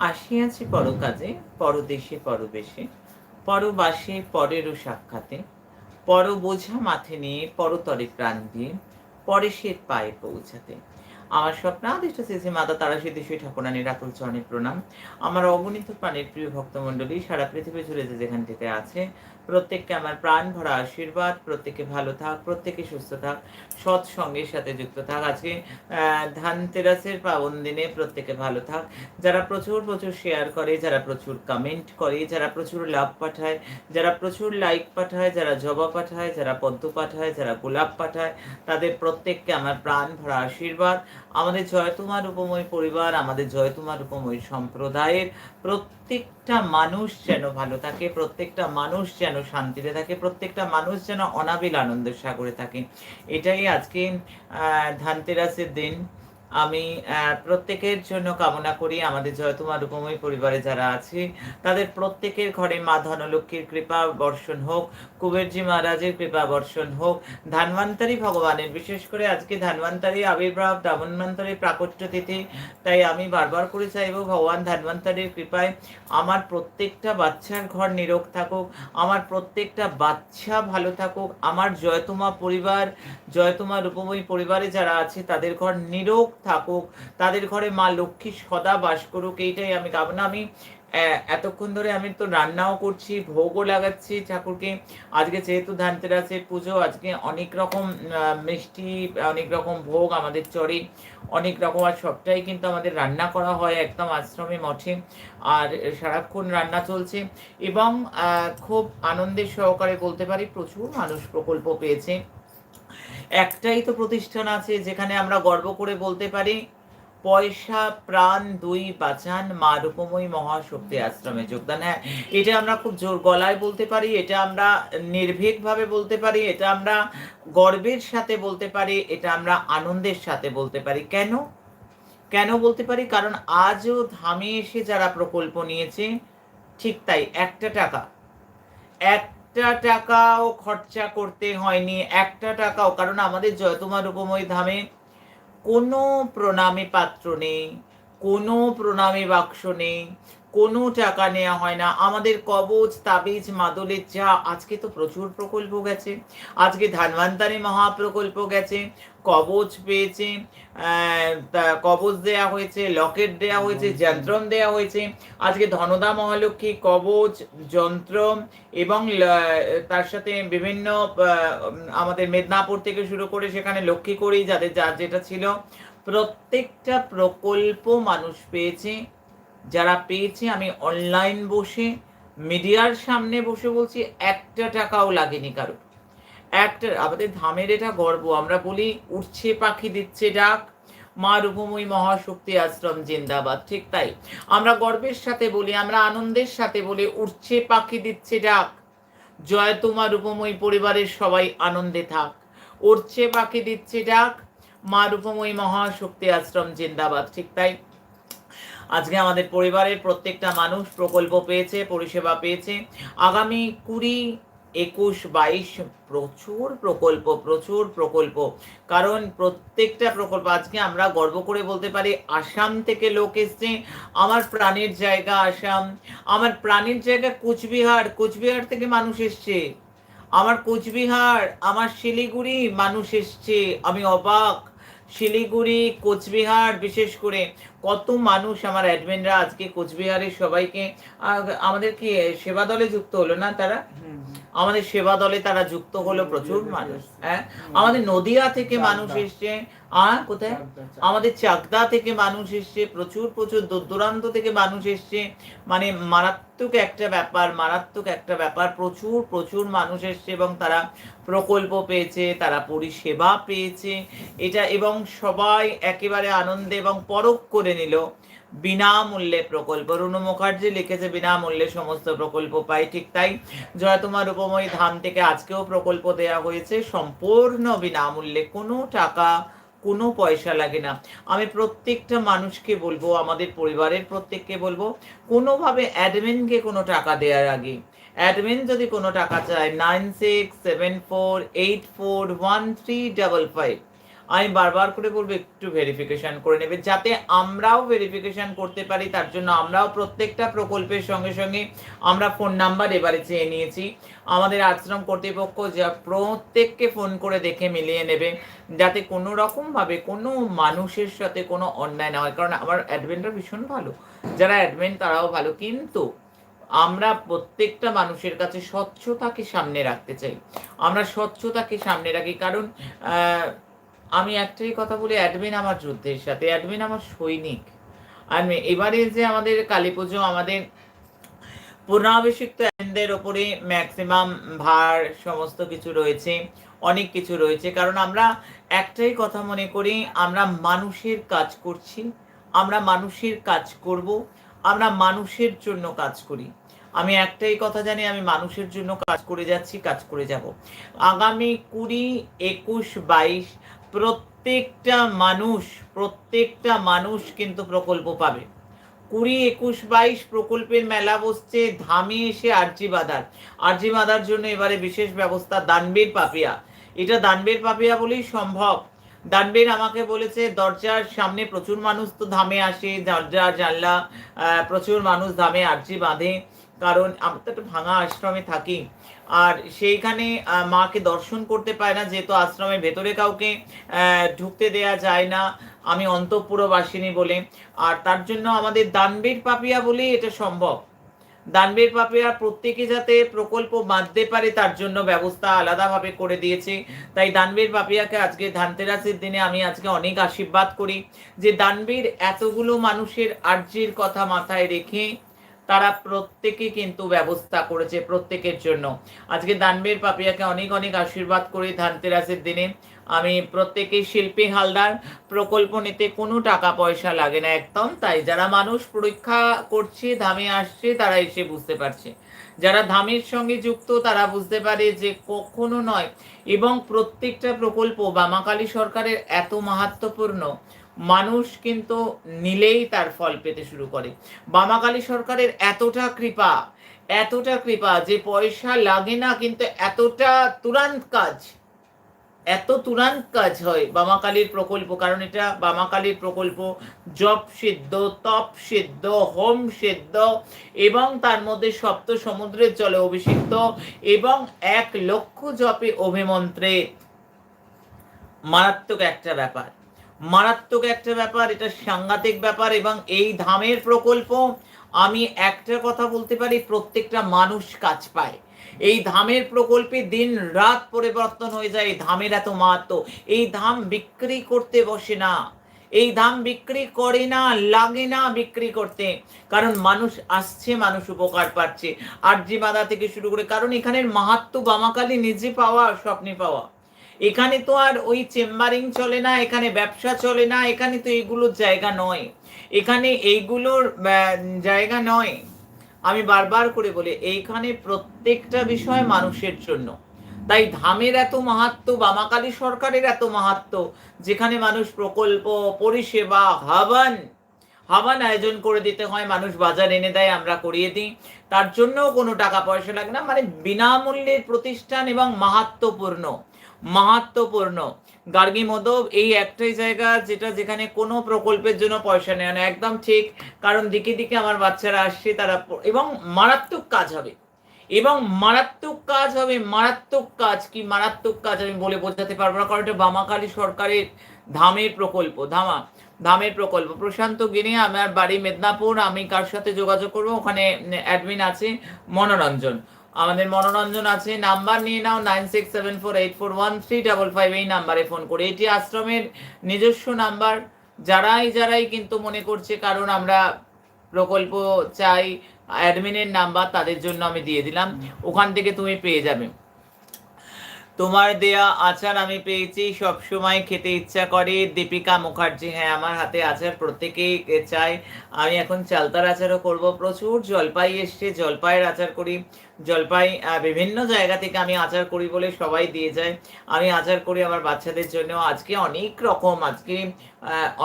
আসিয়াছি পরকাজে, পরদেশে, পরবেশে, পরবাসে, পরেরও সাক্ষাতে পর বোঝা মাথে নিয়ে, পরতরে প্রাণ দিয়ে পরেশের পায়ে পৌঁছাতে। আমার স্বপ্ন আদিষ্ট শ্রী মাতা তারা সিদ্ধেশ্বরী ঠাকুরানীর রাতুল চরণের প্রণাম। আমার অগণিত প্রাণের প্রিয় ভক্তমণ্ডলী, সারা পৃথিবী জুড়ে যে যেখান থেকে আছে প্রত্যেককে আমার প্রাণ ভরা আশীর্বাদ, প্রত্যেকে ভালো থাক, প্রত্যেকে সুস্থ থাক সৎ সঙ্গের সাথে যুক্ত থাক। আজকে ধানতেরাসের পাবন দিনে প্রত্যেকে ভালো থাক। যারা প্রচুর প্রচুর শেয়ার করে, যারা প্রচুর কমেন্ট করে, যারা প্রচুর লাভ পাঠায়, যারা প্রচুর লাইক পাঠায়, যারা জবা পাঠায়, যারা পদ্ম পাঠায়, যারা গোলাপ পাঠায়, তাদের প্রত্যেককে আমার প্রাণ ভরা আশীর্বাদ। আমাদের জয়তুমার উপময় পরিবার, আমাদের জয়তুমার উপময় সম্প্রদায়ের প্রত্যেকটা মানুষ যেন ভালো থাকে, প্রত্যেকটা মানুষ যেন শান্তিতে থাকে, প্রত্যেকটা মানুষ যেন অনাবিল আনন্দের সাগরে থাকে। এটাই আজকে ধানতেরাসের দিন। আমি প্রত্যেকের জন্য কামনা করি আমাদের জয়তুমা উপময় পরিবারে যারা আছে, তাদের প্রত্যেকের ঘরে মা ধনলক্ষ্মীর কৃপা বর্ষণ হোক, কুবেরজি মহারাজের কৃপা বর্ষণ হোক ধানবন্তারী ভগবানের, বিশেষ করে আজকে ধানবন্তারী আবির্ভাব ধানবন্তারী প্রাকট্য তিথি, তাই আমি বারবার করে চাইব ভগবান ধানবন্তারীর কৃপায় আমার প্রত্যেকটা বাচ্চার ঘর নিরোগ থাকুক, আমার প্রত্যেকটা বাচ্চা ভালো থাকুক, আমার জয়তুমা পরিবার জয়তুমা রূপময়ী পরিবারে যারা আছে, তাদের ঘর নিরোগ থাকুক, তাদের ঘরে মা লক্ষ্মী সদা বাস করুক, এইটাই আমি কামনা আমি এতক্ষণ ধরে আমি তো রান্নাও করছি, ভোগও লাগাচ্ছি ঠাকুরকে। আজকে যেহেতু ধানতেরাসের পুজো, আজকে অনেক রকম মিষ্টি, অনেক রকম ভোগ আমাদের চড়ে অনেক রকম আর সবটাই কিন্তু আমাদের রান্না করা হয় একদম আশ্রমে মঠে, আর সারাক্ষণ রান্না চলছে। এবং খুব আনন্দের সহকারে বলতে পারি প্রচুর মানুষ প্রকল্প পেয়েছে। একটাই তো প্রতিষ্ঠান আছে যেখানে আমরা গর্ব করে বলতে পারি, পয়সা, প্রাণ, দুই বাঁচান, মা রূপময়ী মহাশক্তি আশ্রমে যোগদান। হ্যাঁ এটা আমরা খুব জোর গলায় বলতে পারি, এটা আমরা নির্ভীকভাবে বলতে পারি, এটা আমরা গর্বের সাথে বলতে পারি, এটা আমরা আনন্দের সাথে বলতে পারি। কেন? কেন বলতে পারি? কারণ আজও ধামে এসে যারা প্রকল্প নিয়েছে, ঠিক তাই, একটা টাকা একটা টাকাও খরচা করতে হয়নি, একটা টাকাও। কারণ আমাদের জয়তুমা রূপময় ধামে কোনো প্রণামী পাত্র নেই, কোনো প্রণামী বাক্স নেই। কোনো টাকা নেওয়া হয় না। আমাদের কবচ তাবিজ মাদলের যা আজকে তো প্রচুর প্রকল্প গেছে। আজকে ধানবান্তারি মহাপ্রকল্প গেছে। কবচ পেয়েছে কবচ দেয়া হয়েছে লকেট দেয়া হয়েছে যন্ত্রম দেয়া হয়েছে। আজকে ধনদা মহালক্ষ্মী কবচ যন্ত্র এবং তার সাথে বিভিন্ন আমাদের মেদিনীপুর থেকে শুরু করে সেখানে লক্ষ্মী করি যাদের যা যেটা ছিল প্রত্যেকটা প্রকল্প মানুষ পেয়েছে। যারা পেয়েছে, আমি অনলাইন বসে, মিডিয়ার সামনে বসে বলছি, একটা টাকাও লাগেনি কারও। একটা, আমাদের ধামের এটা গর্ব। আমরা বলি উঠছে পাখি দিচ্ছে ডাক। মা রূপময়ী মহাশক্তি আশ্রম, জিন্দাবাদ। ঠিক তাই। আমরা গর্বের সাথে বলি, আমরা আনন্দের সাথে বলি উঠছে পাখি দিচ্ছে ডাক। জয় তোমার রূপময়ী পরিবারের সবাই আনন্দে থাক। উঠছে পাখি দিচ্ছে ডাক। মা রূপময়ী মহাশক্তি আশ্রম, জিন্দাবাদ। ঠিক তাই। আজকে আমাদের পরিবারের প্রত্যেকটা মানুষ প্রকল্প পেয়েছে, পরিষেবা পেয়েছে। আগামী কুড়ি, একুশ, বাইশ প্রচুর প্রকল্প প্রচুর প্রকল্প। কারণ প্রত্যেকটা প্রকল্প আজকে আমরা গর্ব করে বলতে পারি, আসাম থেকে লোক এসছে, আমার প্রাণের জায়গা আসাম। আমার প্রাণের জায়গা কুচবিহার কুচবিহার থেকে মানুষ এসছে। আমার কোচবিহার, আমার শিলিগুড়ি মানুষ এসছে। আমি অবাক, শিলিগুড়ি, কোচবিহার বিশেষ করে। কত মানুষ আমার অ্যাডমিনরা আজকে কোচবিহারের সবাইকে আমাদের কি সেবা দলে যুক্ত হলো না তারা? আমাদের সেবা দলে তারা যুক্ত হলো প্রচুর মানুষ হ্যাঁ? আমাদের নদিয়া থেকে মানুষ এসছে আহ কোথায়? আমাদের চাকদা থেকে মানুষ এসছে প্রচুর প্রচুর দূর দূরান্ত থেকে মানুষ এসছে। মানে মারাত্মক একটা ব্যাপার মারাত্মক একটা ব্যাপার প্রচুর প্রচুর মানুষ এসছে এবং তারা প্রকল্প পেয়েছে তারা পরিষেবা পেয়েছে। এটা এবং সবাই একেবারে আনন্দে এবং পরখ করে নিল, বিনামূল্যে প্রকল্প। রুনু মুখার্জি লিখেছে, বিনামূল্যে সমস্ত প্রকল্প পাই ঠিক তাই। জয় তোমার উপময়ী ধাম থেকে আজকেও প্রকল্প দেয়া হয়েছে, সম্পূর্ণ বিনামূল্যে। কোনো টাকা, কোনো পয়সা লাগে না। আমি প্রত্যেকটা মানুষকে বলব, আমাদের পরিবারের প্রত্যেককে বলব, কোনোভাবে অ্যাডমিনকে কোনো টাকা দেওয়ার আগে, অ্যাডমিন যদি কোনো টাকা চায়, nine six seven four eight four one three double five আমি বারবার করে বলব, একটু ভেরিফিকেশন করে নেবে, যাতে আমরাও ভেরিফিকেশন করতে পারি, তার জন্য আমরাও প্রত্যেকটা প্রকল্পের সঙ্গে সঙ্গে আমরা ফোন নাম্বার এবারে চেয়ে নিয়েছি। আমাদের আশ্রম কর্তৃপক্ষ যা প্রত্যেককে ফোন করে দেখে মিলিয়ে নেবে, যাতে কোনো রকমভাবে কোনো মানুষের সাথে কোনো অন্যায় না হয়। কারণ আমার অ্যাডভেন্টার ভীষণ ভালো। যারা অ্যাডভেন্ট তারাও ভালো। কিন্তু আমরা প্রত্যেকটা মানুষের কাছে স্বচ্ছতাকে সামনে রাখতে চাই। আমরা স্বচ্ছতাকে সামনে রাখি। কারণ আমি একটাই কথা বলি অ্যাডমিন আমার যুদ্ধের সাথে। অ্যাডমিন আমার সৈনিক। আর এবারে যে আমাদের কালী পুজো, আমাদের পুনরাভিষিক্ত অ্যাডমিনদের ওপরে ম্যাক্সিমাম ভার সমস্ত কিছু রয়েছে, অনেক কিছু রয়েছে। কারণ আমরা একটাই কথা মনে করি, আমরা মানুষের কাজ করছি, আমরা মানুষের কাজ করব, আমরা মানুষের জন্য কাজ করি। আমি একটাই কথা জানি, আমি মানুষের জন্য কাজ করে যাচ্ছি, কাজ করে যাব। আগামী কুড়ি, একুশ, বাইশ প্রত্যেকটা মানুষ প্রত্যেকটা মানুষ কিন্তু প্রকল্প পাবে। কুড়ি, একুশ, বাইশ প্রকল্পের মেলা বসছে, ধামে এসে আরজি বাঁধার। আরজি বাঁধার জন্য এবারে বিশেষ ব্যবস্থা দানবীর পাপিয়া। এটা দানবীর পাপিয়া বলেই সম্ভব। দানবীর আমাকে বলেছে, দরজার সামনে প্রচুর মানুষ তো ধামে আসে দরজা জানলা প্রচুর মানুষ ধামে আরজি বাঁধে। কারণ আমরা তো ভাঙা আশ্রমে থাকি। আর সেইখানে মাকে দর্শন করতে পায় না, যেহেতু আশ্রমের ভেতরে কাউকে ঢুকতে দেয়া যায় না। আমি অন্তঃপুরবাসিনী বলে। আর তার জন্য আমাদের দানবীর পাপিয়া বলেই এটা সম্ভব। দানবীর পাপিয়া প্রত্যেকে যাতে প্রকল্প বাঁধতে পারে, তার জন্য ব্যবস্থা আলাদাভাবে করে দিয়েছে। তাই দানবীর পাপিয়াকে আজকে ধানতেরাসের দিনে আমি আজকে অনেক আশীর্বাদ করি। যে দানবীর এতগুলো মানুষের আর্জির কথা মাথায় রেখে তারা প্রত্যেকে কিন্তু ব্যবস্থা করেছে প্রত্যেকের জন্য। আজকে দানবীর পাপিয়াকে অনেক অনেক আশীর্বাদ করি ধানতেরাসের দিনে। আমি প্রত্যেকেই শিল্পী হালদার, প্রকল্প নিতে কোনো টাকা পয়সা লাগে না একদম, তাই যারা মানুষ পরীক্ষা করছে, ধামে আসছে, তারা এসে বুঝতে পারছে। যারা ধামের সঙ্গে যুক্ত, তারা বুঝতে পারে যে কখনো নয়। এবং প্রত্যেকটা প্রকল্প বামাকালী সরকারের এত মাহাত্মপূর্ণ মানুষ কিন্তু নিলেই তার ফল পেতে শুরু করে। বামাকালী সরকারের এতটা কৃপা এতটা কৃপা যে পয়সা লাগে না কিন্তু এতটা তুরান্ত কাজ, এত তুরান্ত কাজ হয় বামাকালীর প্রকল্প। কারণ এটা বামাকালীর প্রকল্প জপ সিদ্ধ, তপ সিদ্ধ, হোম সিদ্ধ এবং তার মধ্যে সপ্ত সমুদ্রের জলে অভিষিক্ত এবং এক লক্ষ জপে অভিমন্ত্রে। মারাত্মক একটা ব্যাপার। মারাত্মক একটা ব্যাপার, এটা সাংঘাতিক ব্যাপার এবং এই ধামের প্রকল্প, আমি একটা কথা বলতে পারি, প্রত্যেকটা মানুষ কাজ পায়। এই ধামের প্রকল্পে দিন রাত পরিবর্তন হয়ে যায় ধামের এত মাহাত্ম। এই ধাম বিক্রি করতে বসে না। এই ধাম বিক্রি করে না, লাগে না বিক্রি করতে। কারণ মানুষ আসছে, মানুষ উপকার পাচ্ছে। আরজি বাঁধা থেকে শুরু করে, কারণ এখানের মাহাত্ম বামাকালী নিজে পাওয়া, স্বপ্নে পাওয়া। এখানে তো আর ওই চেম্বারিং চলে না, এখানে ব্যবসা চলে না, এখানে তো এইগুলোর জায়গা নয়। এখানে এইগুলোর জায়গা নয়। আমি বারবার করে বলি, এইখানে প্রত্যেকটা বিষয় মানুষের জন্য। তাই ধামের এত মাহাত্ম বামাকালী সরকারের এত মাহাত্ম যেখানে মানুষ প্রকল্প, পরিষেবা, হাবান হাবান আয়োজন করে দিতে হয়, মানুষ বাজার এনে দেয়, আমরা করিয়ে দিই। তার জন্যও কোনো টাকা পয়সা লাগে না মানে বিনামূল্যের প্রতিষ্ঠান এবং মাহাত্মপূর্ণ মাহাত্মপূর্ণ। গার্গী মদব এই একটাই জায়গা যেটা যেখানে কোনো প্রকল্পের জন্য পয়সা নেয় না। একদম ঠিক, কারণ দিকে দিকে আমার বাচ্চারা আসছে, তারা এবং মারাত্মক কাজ হবে। এবং মারাত্মক কাজ হবে, মারাত্মক কাজ কি মারাত্মক কাজ আমি বলে বোঝাতে পারব না, কারণ এটা বামাকালী সরকারের ধামের প্রকল্প, ধামা, ধামের প্রকল্প। প্রশান্ত গিনে, আমার বাড়ি মেদিনীপুর, আমি কার সাথে যোগাযোগ করব? ওখানে অ্যাডমিন আছে মনোরঞ্জন। আমাদের মনোরঞ্জন আছে, নাম্বার নিয়ে নাও nine six seven four eight four one three five এই নাম্বারে ফোন করে। এটি আশ্রমের নিজস্ব নাম্বার। যারাই যারাই কিন্তু মনে করছে কারণ আমরা প্রকল্প চাই অ্যাডমিনের নাম্বার, তাদের জন্য আমি দিয়ে দিলাম। ওখান থেকে তুমি পেয়ে যাবে। তোমার দেয়া আচার আমি পেয়েছি সব সময় খেতে ইচ্ছা করে। দীপিকা মুখার্জি হ্যাঁ আমার হাতে আচার প্রত্যেকেই চাই। আমি এখন চালতার আচারও করব। প্রচুর জলপাই এসছে জলপাইয়ের আচার করি। জলপাই বিভিন্ন জায়গা থেকে আমি আচার করি বলে সবাই দিয়ে যায়। আমি আচার করি আমার বাচ্চাদের জন্য। আজকে অনেক রকম আজকে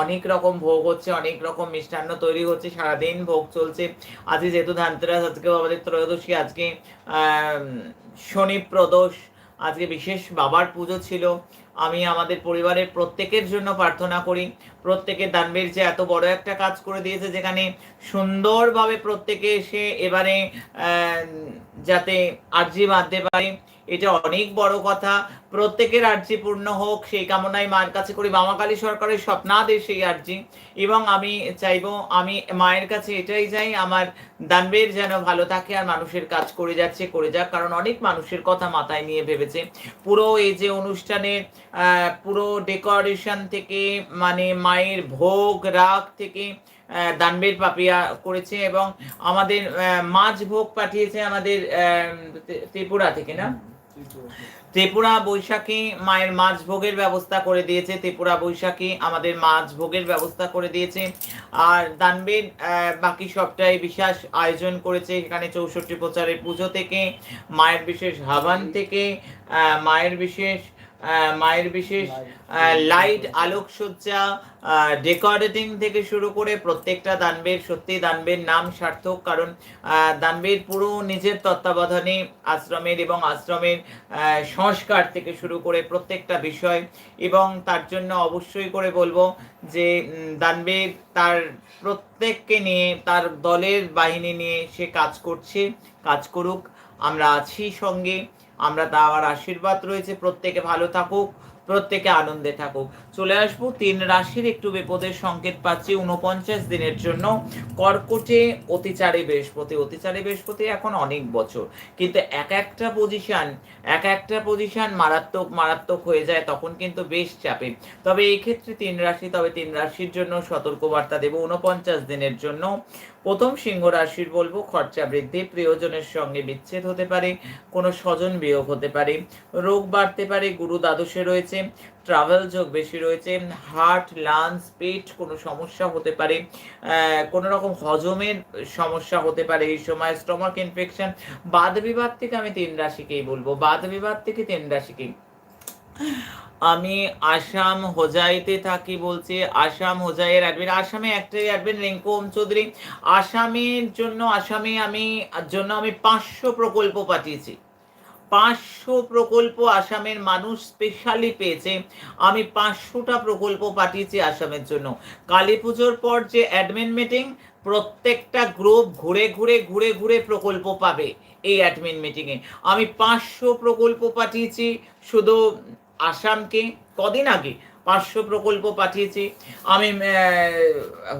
অনেক রকম ভোগ হচ্ছে অনেক রকম মিষ্টান্ন তৈরি হচ্ছে সারাদিন ভোগ চলছে। আজকে যেহেতু ধানতেরাস আজকেও আমাদের ত্রয়োদশী আজকে আহ, শনি প্রদোষ আজকে বিশেষ বাবার পুজো ছিল। আমি আমাদের পরিবারের প্রত্যেকের জন্য প্রার্থনা করি। প্রত্যেকে দানবীর যে এত বড় একটা কাজ করে দিয়েছে, যেখানে সুন্দরভাবে প্রত্যেকে এসে এবারে যাতে আর্জি বাঁধতে পারে। এটা অনেক বড় কথা। প্রত্যেকের আর্জি পূর্ণ হোক, সেই কামনায় মায়ের কাছে করি। মামাকালী সরকারের স্বপ্নাদের সেই আর্জি। এবং আমি চাইব, আমি মায়ের কাছে এটাই চাই, আমার দানবের যেন ভালো থাকে আর মানুষের কাজ করে যাচ্ছে, করে যাক। কারণ অনেক মানুষের কথা মাথায় নিয়ে ভেবেছে। পুরো এই যে অনুষ্ঠানের পুরো ডেকোরেশন থেকে মানে মায়ের ভোগ, রাগ থেকে দানবের পাপিয়া করেছে এবং আমাদের মাছ ভোগ পাঠিয়েছে আমাদের ত্রিপুরা থেকে, না? ত্রিপুরা বৈশাখী মায়ের মাছ ভোগের ব্যবস্থা করে দিয়েছে। ত্রিপুরা বৈশাখী আমাদের মাছ ভোগের ব্যবস্থা করে দিয়েছে। আর দানবের বাকি সবটাই বিশেষ আয়োজন করেছে। এখানে চৌষট্টি প্রচারের পুজো থেকে, মায়ের বিশেষ হাবান থেকে মায়ের বিশেষ মায়ের বিশেষ লাইট আলোকসজ্জা ডেকোরেটিং থেকে শুরু করে প্রত্যেকটা দানবের সত্যি দানবের নাম সার্থক কারণ দানবের পুরো নিজের তত্ত্বাবধানে আশ্রমের এবং আশ্রমের সংস্কার থেকে শুরু করে প্রত্যেকটা বিষয় এবং তার জন্য অবশ্যই করে বলব যে দানবের তার প্রত্যেককে নিয়ে তার দলের বাহিনী নিয়ে সে কাজ করছে কাজ করুক আমরা আছি সঙ্গে। আমরা তা আশীর্বাদ রয়েছে প্রত্যেকে ভালো থাকুক প্রত্যেকে আনন্দে থাকুক। চলে আসব। তিন রাশির একটু বিপদের সংকেত পাচ্ছি উনপঞ্চাশ দিনের জন্য। কর্কটে অতিচারে বৃহস্পতি। অতিচারে বৃহস্পতি এখন অনেক বছর। কিন্তু এক একটা পজিশন এক একটা পজিশন মারাত্মক মারাত্মক হয়ে যায়, তখন কিন্তু বেশ চাপে। তবে এই ক্ষেত্রে তিন রাশি, তবে তিন রাশির জন্য সতর্কবার্তা দেব উনপঞ্চাশ দিনের জন্য। প্রথম সিংহ রাশির বলব, খরচা বৃদ্ধি, প্রিয়জনের সঙ্গে বিচ্ছেদ হতে পারে, কোনো স্বজন বিয়োগ হতে পারে, রোগ বাড়তে পারে, গুরু দ্বাদশে রয়েছে ট্রাভেল যোগ বেশি রয়েছে হার্ট লাংস পেট কোনো সমস্যা হতে পারে কোনো রকম হজমের সমস্যা হতে পারে এই সময় স্টমাক ইনফেকশন বাদ বিবাদ থেকে আমি তিন রাশিকেই বলব, বাদ বিবাদ থেকে তিন রাশিকেই। আমি আসাম হোজাইতে থাকি বলছে, আসাম হোজাইয়ের অ্যাডমিন আসামে একটাই অ্যাডমিন রিঙ্কু ওম চৌধুরী। আসামের জন্য, আসামে আমি, জন্য আমি পাঁচশো প্রকল্প পাঠিয়েছি। পাঁচশো প্রকল্প আসামের মানুষ স্পেশালি পেয়েছে। আমি পাঁচশোটা প্রকল্প পাঠিয়েছি আসামের জন্য। কালী পুজোর পর যে অ্যাডমিন মিটিং প্রত্যেকটা গ্রুপ ঘুরে ঘুরে ঘুরে ঘুরে প্রকল্প পাবে এই অ্যাডমিন মিটিংয়ে আমি পাঁচশো প্রকল্প পাঠিয়েছি শুধু আসামকে, কদিন আগে পাঁচশো প্রকল্প পাঠিয়েছি। আমি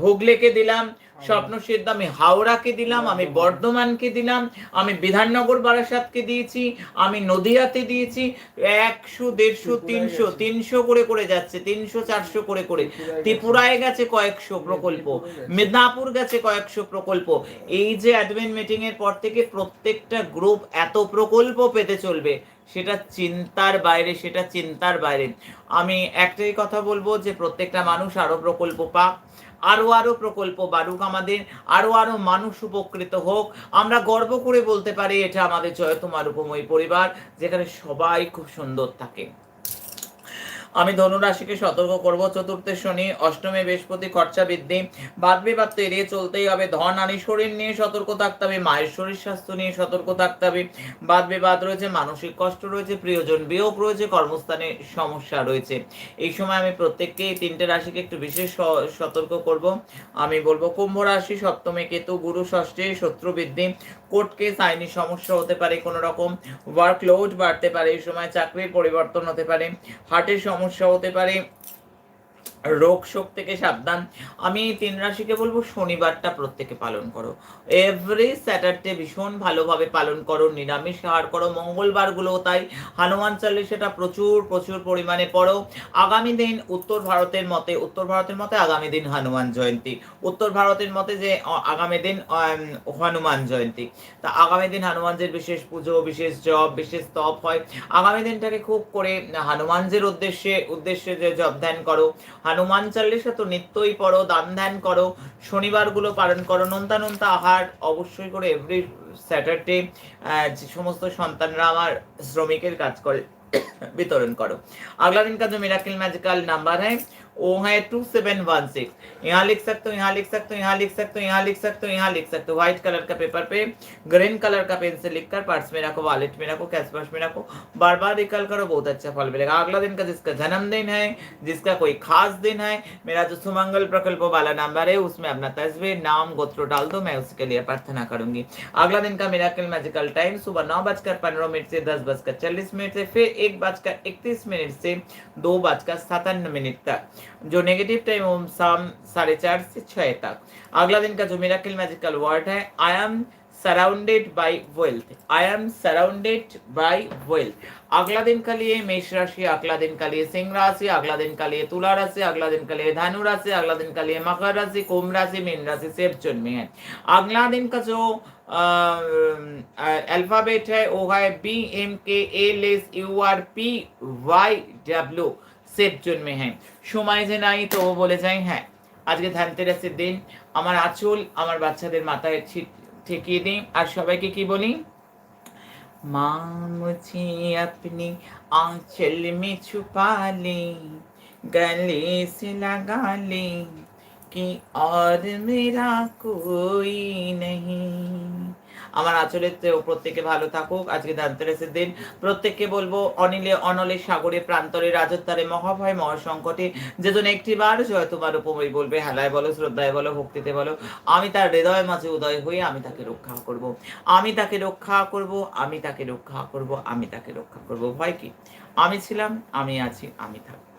হুগলিকে দিলাম স্বপ্ন সিদ্ধ আমি হাওড়াকে দিলাম আমি বর্ধমানকে দিলাম আমি বিধাননগর বারাসাতকে দিয়েছি আমি নদিয়াতে দিয়েছি একশো দেড়শো তিনশো তিনশো করে করে যাচ্ছে তিনশো চারশো করে করে। ত্রিপুরায় গেছে। কয়েকশো প্রকল্প মেদিনীপুর গেছে কয়েকশো প্রকল্প। এই যে অ্যাডমিন মিটিং এর পর থেকে প্রত্যেকটা গ্রুপ এত প্রকল্প পেতে চলবে সেটা চিন্তার বাইরে সেটা চিন্তার বাইরে। আমি একটাই কথা বলব যে প্রত্যেকটা মানুষ আরও প্রকল্প পাক আরও আরও প্রকল্প বাড়ুক আমাদের আরও আরও মানুষ উপকৃত হোক। আমরা গর্ব করে বলতে পারি এটা আমাদের জয়তুমার উপময় পরিবার, যেখানে সবাই খুব সুন্দর থাকে। আমি ধনুরাশিকে সতর্ক করব। চতুর্থে শনি, অষ্টমে বৃহস্পতি, খরচা বৃদ্ধি, বাদ বিবাদ তো এড়িয়ে চলতেই হবে। ধন আনি শরীর নিয়ে সতর্ক থাকতে হবে, মায়ের শরীর স্বাস্থ্য নিয়ে সতর্ক থাকতে হবে। বাদ বিবাদ রয়েছে, মানসিক কষ্ট রয়েছে, প্রিয়জন বিয়োগ রয়েছে, কর্মস্থানে সমস্যা রয়েছে। এই সময় আমি প্রত্যেককে এই তিনটে রাশিকে একটু বিশেষ সতর্ক করব। আমি বলব, কুম্ভ রাশি, সপ্তমে কেতু, গুরু, ষষ্ঠে শত্রু বৃদ্ধি। কোর্ট কেস, আইনি সমস্যা হতে পারে কোনো রকম ওয়ার্কলোড বাড়তে পারে, এই সময় চাকরির পরিবর্তন হতে পারে। হার্টের সমস্যা হতে পারে রোগ শোক থেকে সাবধান। আমি তিন রাশিকে বলব শনিবারটা প্রত্যেকে পালন করো। এভরি স্যাটারডে ভীষণ ভালোভাবে পালন করো, নিরামিষ আহার করো মঙ্গলবারগুলো তাই। হনুমান চালিশাটা প্রচুর প্রচুর পরিমাণে পড়ো। আগামী দিন উত্তর ভারতের মতে, উত্তর ভারতের মতে আগামী দিন হনুমান জয়ন্তী। উত্তর ভারতের মতে যে আগামী দিন হনুমান জয়ন্তী। তা আগামী দিন হনুমানজির বিশেষ পুজো, বিশেষ জব বিশেষ তপ হয়। আগামী দিনটাকে খুব করে হনুমানজির উদ্দেশ্যে উদ্দেশ্যে যে জব ধ্যান করো। হনুমান চালিশা তো নিত্যই পড়ো, দান ধ্যান করো, শনিবারগুলো পালন করো, নন্তা নন্তা আহার অবশ্যই করে এভরি স্যাটারডে যে সমস্ত সন্তানরা আমার শ্রমিকের কাজ করে, বিতরণ করো। আগলা দিন কাজ মিরাকিল ম্যাজিক্যাল নাম্বার হ্যাঁ वो है टू सेवन वन सिक्स यहाँ लिख सकते हो, यहाँ लिख सकते हो, यहाँ लिख सकते हो, यहाँ लिख सकते हो, यहाँ लिख सकते हो। व्हाइट कलर का पेपर पे ग्रीन कलर का पेन से लिखकर पर्स में रखो वॉलेट में रखो कैश पर्स में रखो। बार बार रिकल करो, बहुत अच्छा फल मिलेगा। अगला दिन का जिसका जन्मदिन है, जिसका कोई खास दिन है, मेरा जो सुमंगल प्रकल्प वाला नंबर है, उसमें अपना तस्वीर, नाम, गोत्र डाल दो, मैं उसके लिए प्रार्थना करूँगी। अगला दिन का मेरा मैजिकल टाइम सुबह नौ बजकर पंद्रह मिनट से दस बजकर चालीस मिनट से, फिर एक बजकर इकतीस मिनट से दो बजकर सतावन मिनट तक। जो नेगेटिव टाइम वो शाम साढ़े चार से छह तक। अगला दिन का जो मेरा मैजिकल वर्ड है I am surrounded by wealth I am surrounded by wealth अगला दिन का लिए मेष राशि, अगला दिन का लिए सिंह राशि, अगला दिन का लिए तुला राशि, अगला दिन का लिए धनु राशि, अगला दिन का लिए मकर राशि, कुंभ राशि, मीन राशि चुन में है। अगला दिन का जो अल्फ़ाबेट है, वो है B M K L S U R P Y W safe জন্মে হ্যাঁ সময় যে নাই তো ও বলে যায় হ্যাঁ আজকে ধানতেরাসের দিন আমার আঁচল আমার বাচ্চাদের মাথায় ছি- ঠেকিয়ে দিই আর সবাইকে কি বলি माँ मुझे अपनी आंचल में छुपा ले गले से लगा ले कि और मेरा कोई नहीं আমার আচলের প্রত্যেকে ভালো থাকুক। আজকে ধানতেরাসের দিন প্রত্যেককে বলব, অনিলে অনলে সাগরে, প্রান্তরে, রাজত্বারে, মহাভয়, মহাসংকটে যেজন একটিবার জয় তোমার উপময় বলবে, হেলায় বলো, শ্রদ্ধায় বলো, ভক্তিতে বলো, আমি তার হৃদয় মাঝে উদয় হয়ে আমি তাকে রক্ষা করব। আমি তাকে রক্ষা করব, আমি তাকে রক্ষা করব, আমি তাকে রক্ষা করব। ভয় কি? আমি ছিলাম, আমি আছি, আমি থাকব।